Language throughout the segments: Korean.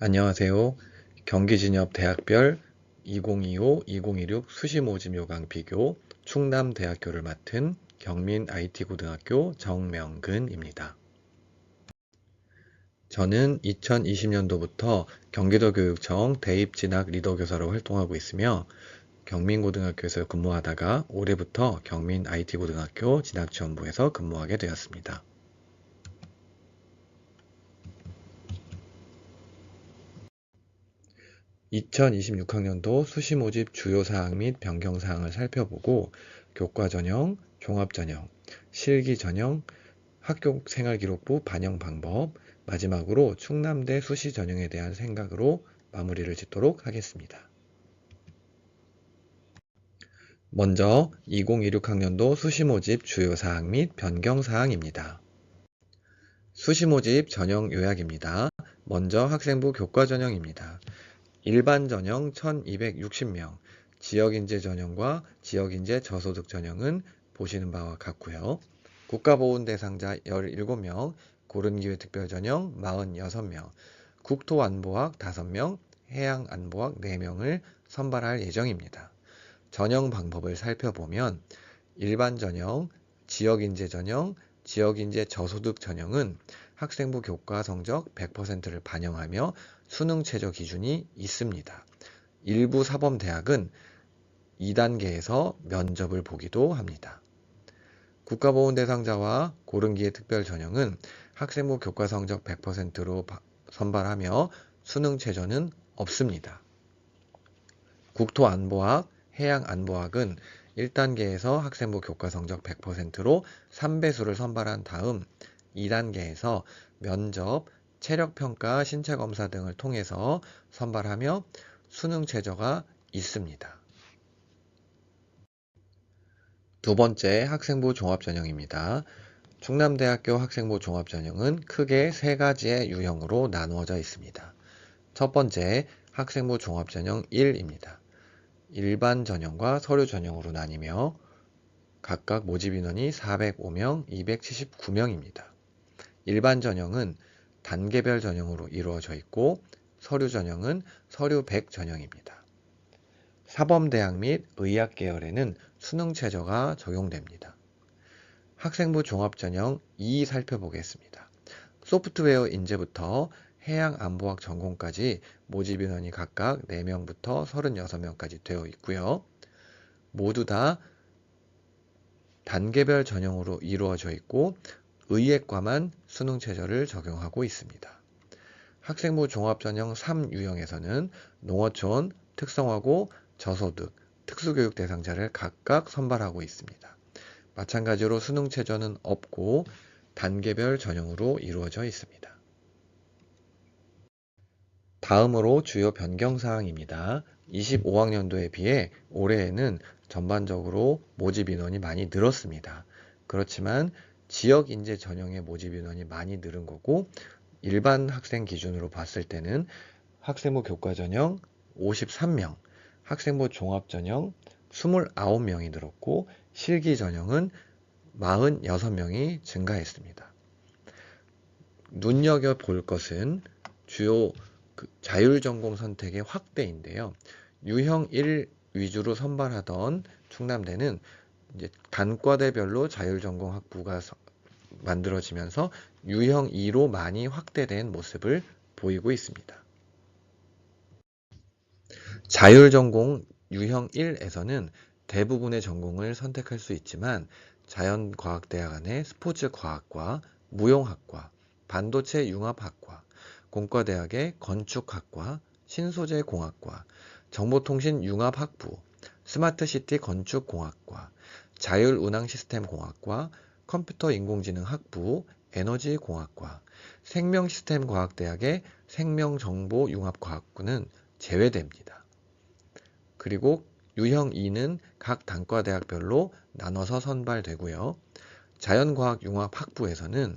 안녕하세요. 경기진협 대학별 2025-2026 수시모집 요강 비교 충남대학교를 맡은 경민 IT고등학교 정명근입니다. 저는 2020년도부터 경기도교육청 대입진학 리더교사로 활동하고 있으며 경민고등학교에서 근무하다가 올해부터 경민 IT고등학교 진학지원부에서 근무하게 되었습니다. 2026학년도 수시 모집 주요 사항 및 변경 사항을 살펴보고 교과 전형, 종합 전형, 실기 전형, 학교 생활 기록부 반영 방법, 마지막으로 충남대 수시 전형에 대한 생각으로 마무리를 짓도록 하겠습니다. 먼저 2026학년도 수시 모집 주요 사항 및 변경 사항입니다. 수시 모집 전형 요약입니다. 먼저 학생부 교과 전형입니다. 일반 전형 1260명, 지역인재 전형과 지역인재 저소득 전형은 보시는 바와 같고요. 국가보훈 대상자 17명, 고른기회 특별전형 46명, 국토안보학 5명, 해양안보학 4명을 선발할 예정입니다. 전형 방법을 살펴보면 일반 전형, 지역인재 전형, 지역인재 저소득 전형은 학생부 교과 성적 100%를 반영하며 수능 최저 기준이 있습니다. 일부 사범 대학은 2단계에서 면접을 보기도 합니다. 국가보훈 대상자와 고른기의 특별 전형은 학생부 교과 성적 100%로 선발하며 수능 최저는 없습니다. 국토안보학, 해양안보학은 1단계에서 학생부 교과 성적 100%로 3배수를 선발한 다음 2단계에서 면접, 체력평가, 신체검사 등을 통해서 선발하며 수능 최저가 있습니다. 두 번째 학생부 종합전형입니다. 충남대학교 학생부 종합전형은 크게 세 가지의 유형으로 나누어져 있습니다. 첫 번째 학생부 종합전형 1입니다. 일반 전형과 서류 전형으로 나뉘며 각각 모집 인원이 405명, 279명입니다. 일반 전형은 단계별 전형으로 이루어져 있고 서류 전형은 서류 100 전형입니다. 사범대학 및 의학 계열에는 수능 최저가 적용됩니다. 학생부 종합전형 2 살펴보겠습니다. 소프트웨어 인재부터 해양안보학 전공까지 모집 인원이 각각 4명부터 36명까지 되어 있고요. 모두 다 단계별 전형으로 이루어져 있고 의예과만 수능 최저를 적용하고 있습니다. 학생부 종합전형 3유형에서는 농어촌, 특성화고, 저소득, 특수교육 대상자를 각각 선발하고 있습니다. 마찬가지로 수능 최저는 없고 단계별 전형으로 이루어져 있습니다. 다음으로 주요 변경 사항입니다. 25학년도에 비해 올해에는 전반적으로 모집 인원이 많이 늘었습니다. 그렇지만 지역 인재 전형의 모집 인원이 많이 늘은 거고 일반 학생 기준으로 봤을 때는 학생부 교과 전형 53명, 학생부 종합 전형 29명이 늘었고 실기 전형은 46명이 증가했습니다. 눈여겨 볼 것은 주요 그 자율 전공 선택의 확대인데요. 유형 1 위주로 선발하던 충남대는 이제 단과대별로 자율전공 학부가 만들어지면서 유형 2로 많이 확대된 모습을 보이고 있습니다. 자율전공 유형 1에서는 대부분의 전공을 선택할 수 있지만 자연과학대학 안에 스포츠과학과, 무용학과, 반도체 융합학과, 공과대학의 건축학과, 신소재공학과, 정보통신 융합학부, 스마트시티 건축공학과, 자율운항시스템공학과, 컴퓨터인공지능학부, 에너지공학과, 생명시스템과학대학의 생명정보융합과학부는 제외됩니다. 그리고 유형 2는 각 단과대학별로 나눠서 선발되고요. 자연과학융합학부에서는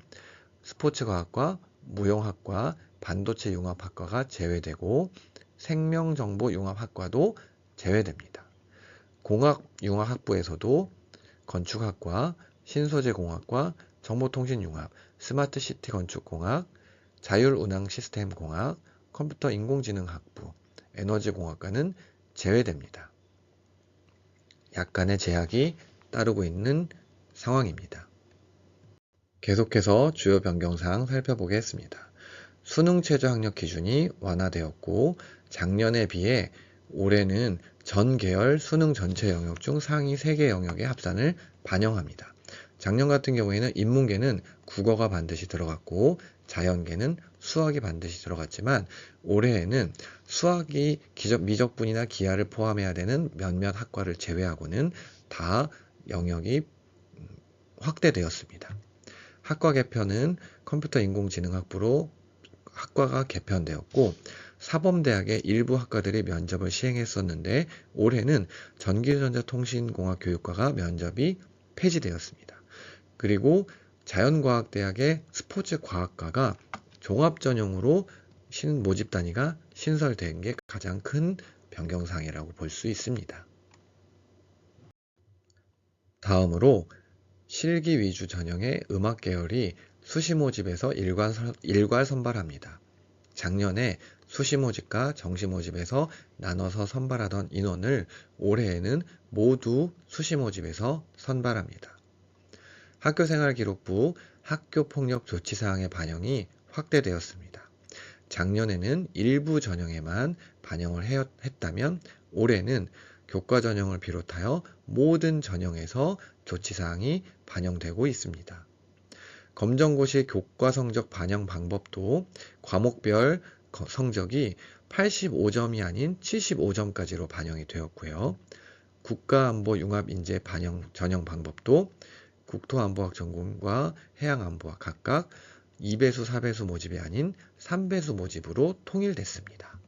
스포츠과학과, 무용학과, 반도체융합학과가 제외되고 생명정보융합학과도 제외됩니다. 공학융합학부에서도 건축학과, 신소재공학과, 정보통신융합, 스마트시티 건축공학, 자율운항시스템공학, 컴퓨터 인공지능학부, 에너지공학과는 제외됩니다. 약간의 제약이 따르고 있는 상황입니다. 계속해서 주요 변경사항 살펴보겠습니다. 수능 최저 학력 기준이 완화되었고 작년에 비해 올해는 전 계열 수능 전체 영역 중 상위 3개 영역의 합산을 반영합니다. 작년 같은 경우에는 인문계는 국어가 반드시 들어갔고 자연계는 수학이 반드시 들어갔지만 올해에는 수학이 기적, 미적분이나 기하를 포함해야 되는 몇몇 학과를 제외하고는 다 영역이 확대되었습니다. 학과 개편은 컴퓨터 인공지능학부로 학과가 개편되었고 사범대학의 일부 학과들이 면접을 시행했었는데 올해는 전기전자통신공학 교육과가 면접이 폐지되었습니다. 그리고 자연과학대학의 스포츠과학과가 종합전형으로 신 모집 단위가 신설된 게 가장 큰 변경사항이라고 볼 수 있습니다. 다음으로 실기 위주 전형의 음악 계열이 수시 모집에서 일괄 선발합니다. 작년에 수시 모집과 정시 모집에서 나눠서 선발하던 인원을 올해에는 모두 수시 모집에서 선발합니다. 학교생활기록부 학교폭력조치사항의 반영이 확대되었습니다. 작년에는 일부 전형에만 반영을 했다면 올해는 교과 전형을 비롯하여 모든 전형에서 조치사항이 반영되고 있습니다. 검정고시 교과 성적 반영 방법도 과목별 성적이 85점이 아닌 75점까지로 반영이 되었고요. 국가안보 융합인재 반영 전형 방법도 국토안보학 전공과 해양안보학 각각 2배수, 4배수 모집이 아닌 3배수 모집으로 통일됐습니다.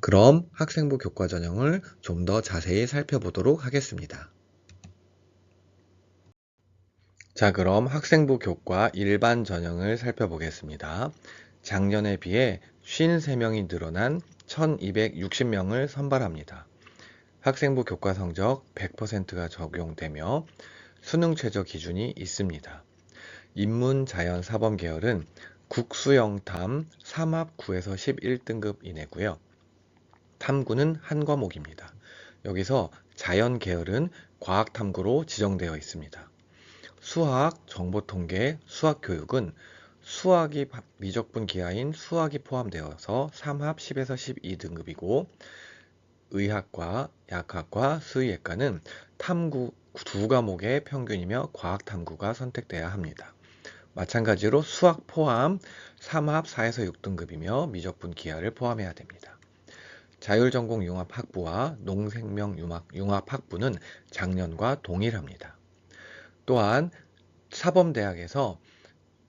그럼 학생부 교과 전형을 좀 더 자세히 살펴보도록 하겠습니다. 자, 그럼 학생부 교과 일반 전형을 살펴보겠습니다. 작년에 비해 53명이 늘어난 1260명을 선발합니다. 학생부 교과 성적 100%가 적용되며 수능 최저 기준이 있습니다. 인문, 자연, 사범 계열은 국수영탐 3합 9에서 11등급 이내고요. 탐구는 한 과목입니다. 여기서 자연 계열은 과학 탐구로 지정되어 있습니다. 수학, 정보통계, 수학교육은 수학이 미적분 기하인 수학이 포함되어서 3합 10에서 12등급이고 의학과, 약학과, 수의학과는 탐구 두 과목의 평균이며 과학 탐구가 선택돼야 합니다. 마찬가지로 수학 포함 3합 4에서 6등급이며 미적분 기하를 포함해야 됩니다. 자율전공 융합학부와 농생명 융합학부는 작년과 동일합니다. 또한 사범대학에서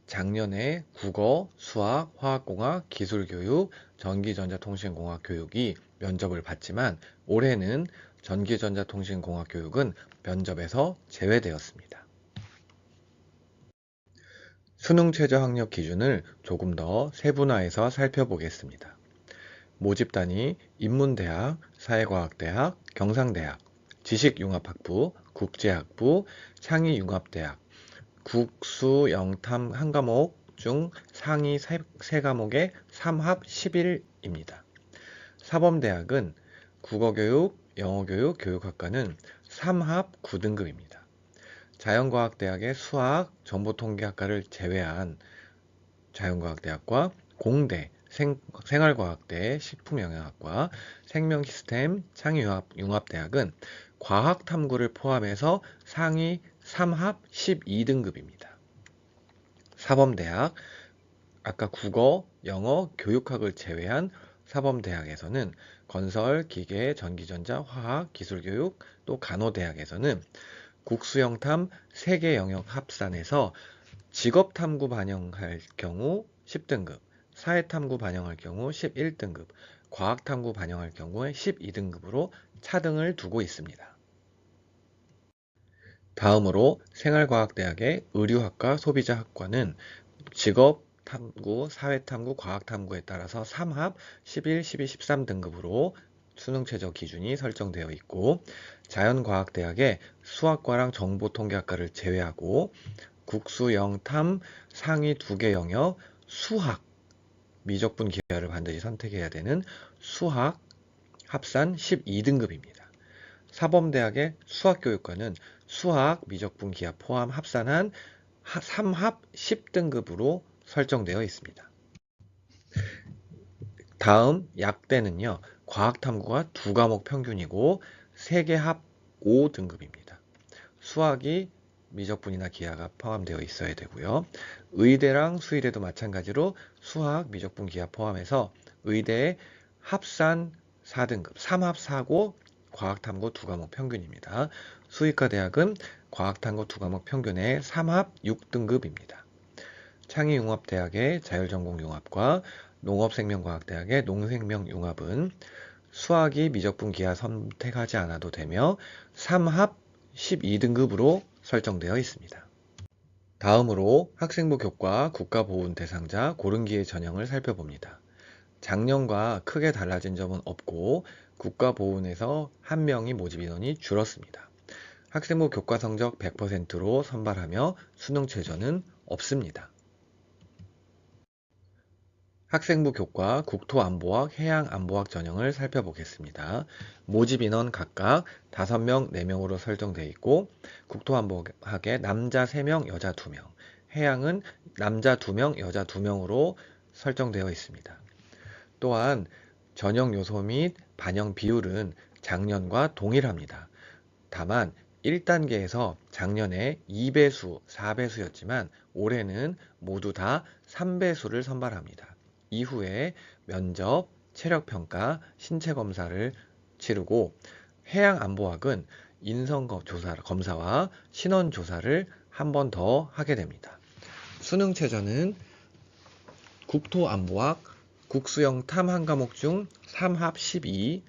작년에 국어, 수학, 화학공학, 기술교육, 전기전자통신공학 교육이 면접을 봤지만 올해는 전기전자통신공학 교육은 면접에서 제외되었습니다. 수능 최저 학력 기준을 조금 더 세분화해서 살펴보겠습니다. 모집단이 인문대학, 사회과학대학, 경상대학, 지식융합학부, 국제학부, 창의융합대학, 국수, 영탐 한 과목 중 상위 세 과목의 3합 11입니다. 사범대학은 국어교육, 영어교육, 교육학과는 3합 9등급입니다. 자연과학대학의 수학, 정보통계학과를 제외한 자연과학대학과 공대, 생, 생활과학대, 식품영양학과, 생명시스템, 창의융합대학은 과학 탐구를 포함해서 상위 3합 12등급입니다. 사범대학, 아까 국어, 영어, 교육학을 제외한 사범대학에서는 건설, 기계, 전기전자, 화학, 기술교육, 또 간호대학에서는 국수영탐 3개 영역 합산해서 직업탐구 반영할 경우 10등급, 사회탐구 반영할 경우 11등급, 과학탐구 반영할 경우에 12등급으로 차등을 두고 있습니다. 다음으로 생활과학대학의 의류학과 소비자학과는 직업 탐구, 사회탐구, 과학탐구에 따라서 3합 11, 12, 13 등급으로 수능 최저 기준이 설정되어 있고 자연과학대학의 수학과랑 정보통계학과를 제외하고 국수, 영탐 상위 2개 영역 수학 미적분 기하를 반드시 선택해야 되는 수학 합산 12등급입니다. 사범대학의 수학교육과는 수학 미적분 기하 포함 합산한 3합 10등급으로 설정되어 있습니다. 다음 약대는요. 과학탐구가 두 과목 평균이고 3개 합 5등급입니다. 수학이 미적분이나 기하가 포함되어 있어야 되고요. 의대랑 수의대도 마찬가지로 수학, 미적분, 기하 포함해서 의대의 합산 4등급, 3합 4고 과학탐구 두 과목 평균입니다. 수의과 대학은 과학탐구 두 과목 평균의 3합 6등급입니다. 창의융합대학의 자율전공융합과 농업생명과학대학의 농생명융합은 수학이 미적분 기하 선택하지 않아도 되며 3합 12등급으로 설정되어 있습니다. 다음으로 학생부 교과 국가보훈 대상자 고른기의 전형을 살펴봅니다. 작년과 크게 달라진 점은 없고 국가보훈에서 한 명이 모집 인원이 줄었습니다. 학생부 교과 성적 100%로 선발하며 수능 최저는 없습니다. 학생부 교과 국토안보학, 해양안보학 전형을 살펴보겠습니다. 모집 인원 각각 5명, 4명으로 설정되어 있고 국토안보학에 남자 3명, 여자 2명, 해양은 남자 2명, 여자 2명으로 설정되어 있습니다. 또한 전형 요소 및 반영 비율은 작년과 동일합니다. 다만 1단계에서 작년에 2배수, 4배수였지만 올해는 모두 다 3배수를 선발합니다. 이후에 면접, 체력평가, 신체검사를 치르고 해양안보학은 인성조사, 검사와 신원조사를 한 번 더 하게 됩니다. 수능 최저는 국토안보학, 국수형 탐한 과목 중 3합 12,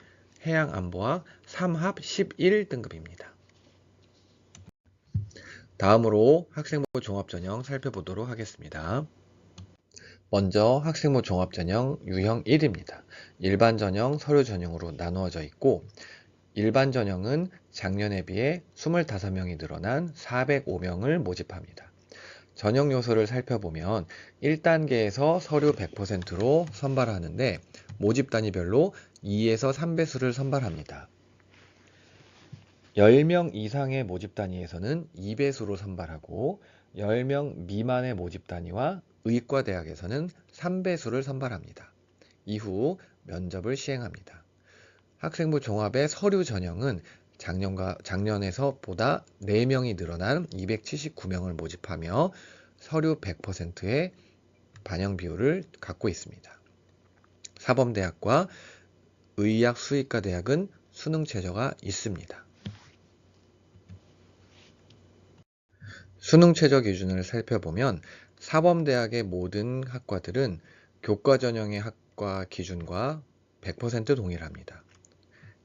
해양 안보학 3합 11 등급입니다. 다음으로 학생부 종합전형 살펴보도록 하겠습니다. 먼저 학생부 종합전형 유형 1입니다. 일반 전형, 서류 전형으로 나누어져 있고 일반 전형은 작년에 비해 25명이 늘어난 405명을 모집합니다. 전형 요소를 살펴보면 1단계에서 서류 100%로 선발하는데 모집 단위별로 2에서 3배수를 선발합니다. 10명 이상의 모집 단위에서는 2배수로 선발하고 10명 미만의 모집 단위와 의과대학에서는 3배수를 선발합니다. 이후 면접을 시행합니다. 학생부 종합의 서류 전형은 작년과 작년에서 보다 4명이 늘어난 279명을 모집하며 서류 100%의 반영 비율을 갖고 있습니다. 사범대학과 의학 수의과 대학은 수능 최저가 있습니다. 수능 최저 기준을 살펴보면 사범대학의 모든 학과들은 교과 전형의 학과 기준과 100% 동일합니다.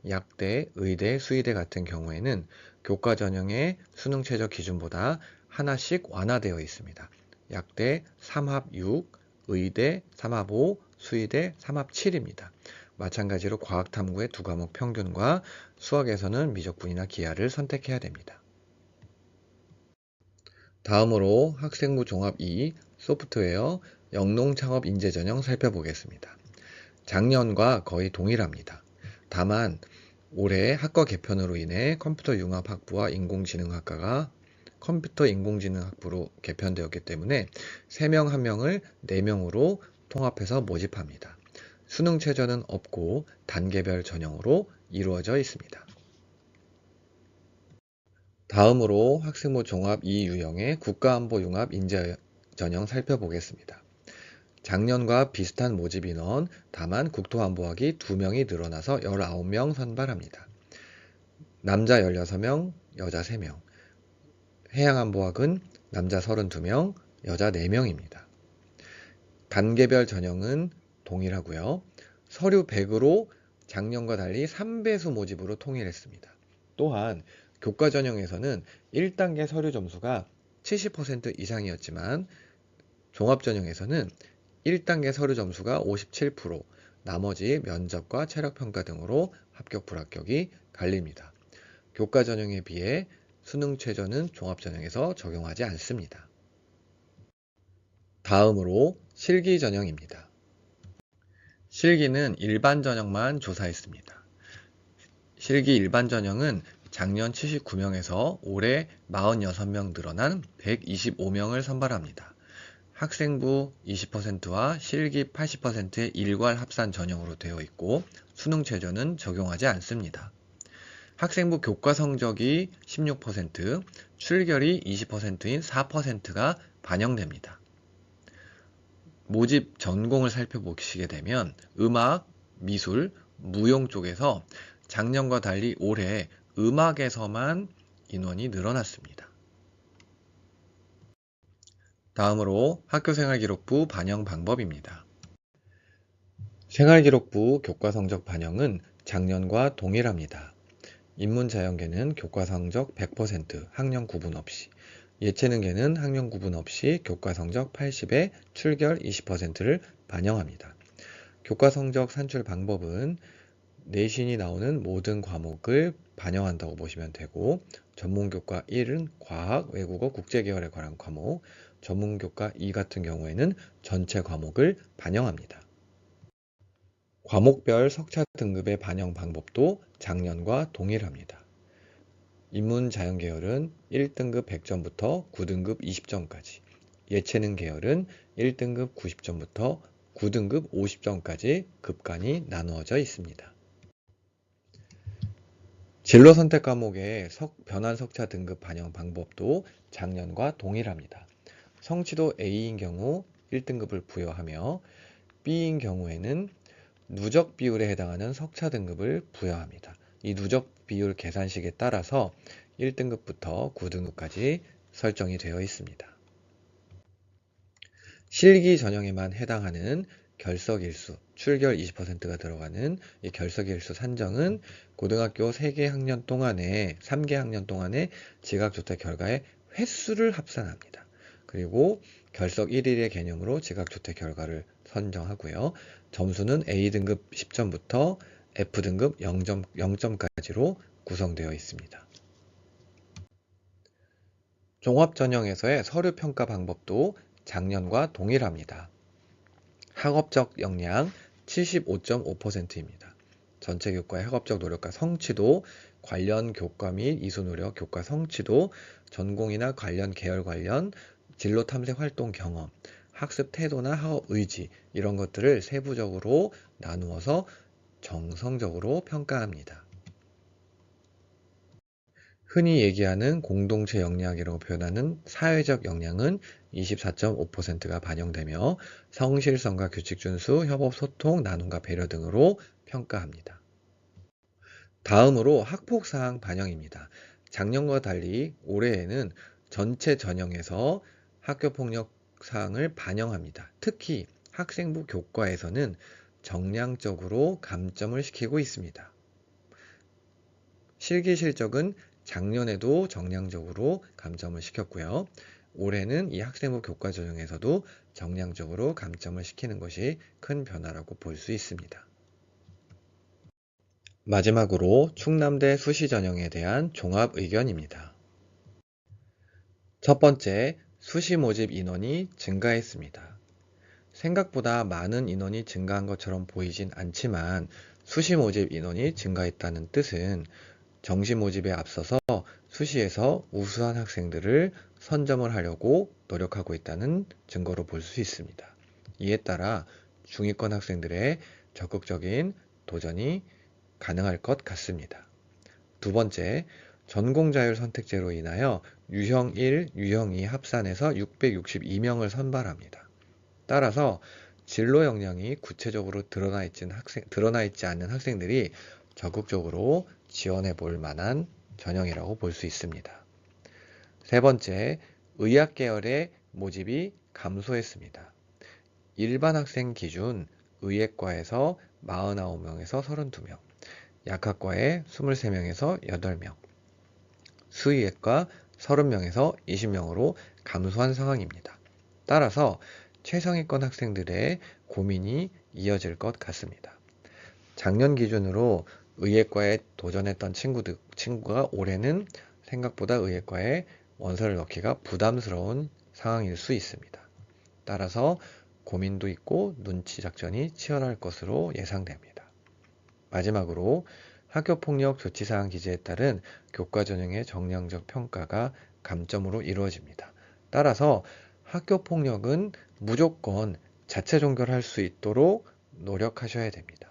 약대, 의대, 수의대 같은 경우에는 교과 전형의 수능 최저 기준보다 하나씩 완화되어 있습니다. 약대 3합 6, 의대 3합 5, 수의대 3합 7입니다. 마찬가지로 과학탐구의 두 과목 평균과 수학에서는 미적분이나 기하를 선택해야 됩니다. 다음으로 학생부 종합 2 소프트웨어 영농 창업 인재 전형 살펴보겠습니다. 작년과 거의 동일합니다. 다만 올해 학과 개편으로 인해 컴퓨터 융합 학부와 인공지능학과가 컴퓨터 인공지능학부로 개편되었기 때문에 3명 1명을 4명으로 통합해서 모집합니다. 수능 최저는 없고 단계별 전형으로 이루어져 있습니다. 다음으로 학생부 종합 2유형의 국가안보 융합 인재 전형 살펴보겠습니다. 작년과 비슷한 모집 인원, 다만 국토안보학이 2명이 늘어나서 19명 선발합니다. 남자 16명, 여자 3명. 해양안보학은 남자 32명, 여자 4명입니다. 단계별 전형은 동일하고요. 서류 100으로 작년과 달리 3배수 모집으로 통일했습니다. 또한 교과 전형에서는 1단계 서류 점수가 70% 이상이었지만 종합 전형에서는 1단계 서류 점수가 57%, 나머지 면접과 체력 평가 등으로 합격 불합격이 갈립니다. 교과 전형에 비해 수능 최저는 종합 전형에서 적용하지 않습니다. 다음으로 실기 전형입니다. 실기는 일반 전형만 조사했습니다. 실기 일반 전형은 작년 79명에서 올해 46명 늘어난 125명을 선발합니다. 학생부 20%와 실기 80%의 일괄 합산 전형으로 되어 있고 수능 최저는 적용하지 않습니다. 학생부 교과 성적이 16%, 출결이 20%인 4%가 반영됩니다. 모집 전공을 살펴보시게 되면 음악, 미술, 무용 쪽에서 작년과 달리 올해 음악에서만 인원이 늘어났습니다. 다음으로 학교생활기록부 반영 방법입니다. 생활기록부 교과성적 반영은 작년과 동일합니다. 인문자연계는 교과성적 100% 학년 구분 없이, 예체능계는 학년 구분 없이 교과성적 80에 출결 20%를 반영합니다. 교과성적 산출 방법은 내신이 나오는 모든 과목을 반영한다고 보시면 되고 전문교과 1은 과학, 외국어, 국제계열에 관한 과목, 전문 교과 2 같은 경우에는 전체 과목을 반영합니다. 과목별 석차 등급의 반영 방법도 작년과 동일합니다. 인문 자연 계열은 1등급 100점부터 9등급 20점까지, 예체능 계열은 1등급 90점부터 9등급 50점까지 급간이 나누어져 있습니다. 진로 선택 과목의 석, 변환 석차 등급 반영 방법도 작년과 동일합니다. 성취도 A인 경우 1등급을 부여하며 B인 경우에는 누적 비율에 해당하는 석차 등급을 부여합니다. 이 누적 비율 계산식에 따라서 1등급부터 9등급까지 설정이 되어 있습니다. 실기 전형에만 해당하는 결석일수, 출결 20%가 들어가는 이 결석일수 산정은 고등학교 3개 학년 동안에 3개 학년 동안에 지각조퇴 결과의 횟수를 합산합니다. 그리고 결석 1일의 개념으로 지각조퇴 결과를 선정하고요. 점수는 A등급 10점부터 F등급 0점, 0점까지로 구성되어 있습니다. 종합전형에서의 서류평가 방법도 작년과 동일합니다. 학업적 역량 75.5%입니다. 전체 교과의 학업적 노력과 성취도, 관련 교과 및 이수 노력, 교과 성취도, 전공이나 관련 계열 관련 진로 탐색 활동 경험, 학습 태도나 학업 의지 이런 것들을 세부적으로 나누어서 정성적으로 평가합니다. 흔히 얘기하는 공동체 역량이라고 표현하는 사회적 역량은 24.5%가 반영되며 성실성과 규칙 준수, 협업 소통, 나눔과 배려 등으로 평가합니다. 다음으로 학폭사항 반영입니다. 작년과 달리 올해에는 전체 전형에서 학교폭력 사항을 반영합니다. 특히 학생부 교과에서는 정량적으로 감점을 시키고 있습니다. 실기 실적은 작년에도 정량적으로 감점을 시켰고요. 올해는 이 학생부 교과 전형에서도 정량적으로 감점을 시키는 것이 큰 변화라고 볼 수 있습니다. 마지막으로 충남대 수시 전형에 대한 종합 의견입니다. 첫 번째, 수시 모집 인원이 증가했습니다. 생각보다 많은 인원이 증가한 것처럼 보이진 않지만 수시 모집 인원이 증가했다는 뜻은 정시 모집에 앞서서 수시에서 우수한 학생들을 선점을 하려고 노력하고 있다는 증거로 볼 수 있습니다. 이에 따라 중위권 학생들의 적극적인 도전이 가능할 것 같습니다. 두 번째, 전공자율 선택제로 인하여 유형 1, 유형 2 합산해서 662명을 선발합니다. 따라서 진로 역량이 구체적으로 드러나 있지, 학생, 드러나 있지 않는 학생들이 적극적으로 지원해 볼 만한 전형이라고 볼 수 있습니다. 세 번째, 의학 계열의 모집이 감소했습니다. 일반 학생 기준 의예과에서 49명에서 32명, 약학과에 23명에서 8명, 수의학과 30명에서 20명으로 감소한 상황입니다. 따라서 최상위권 학생들의 고민이 이어질 것 같습니다. 작년 기준으로 의예과에 도전했던 친구들, 친구가 올해는 생각보다 의예과에 원서를 넣기가 부담스러운 상황일 수 있습니다. 따라서 고민도 있고 눈치 작전이 치열할 것으로 예상됩니다. 마지막으로 학교폭력 조치사항 기재에 따른 교과 전형의 정량적 평가가 감점으로 이루어집니다. 따라서 학교폭력은 무조건 자체 종결할 수 있도록 노력하셔야 됩니다.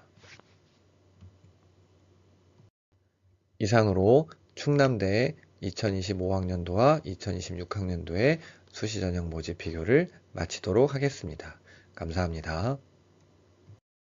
이상으로 충남대 2025학년도와 2026학년도의 수시 전형 모집 비교를 마치도록 하겠습니다. 감사합니다.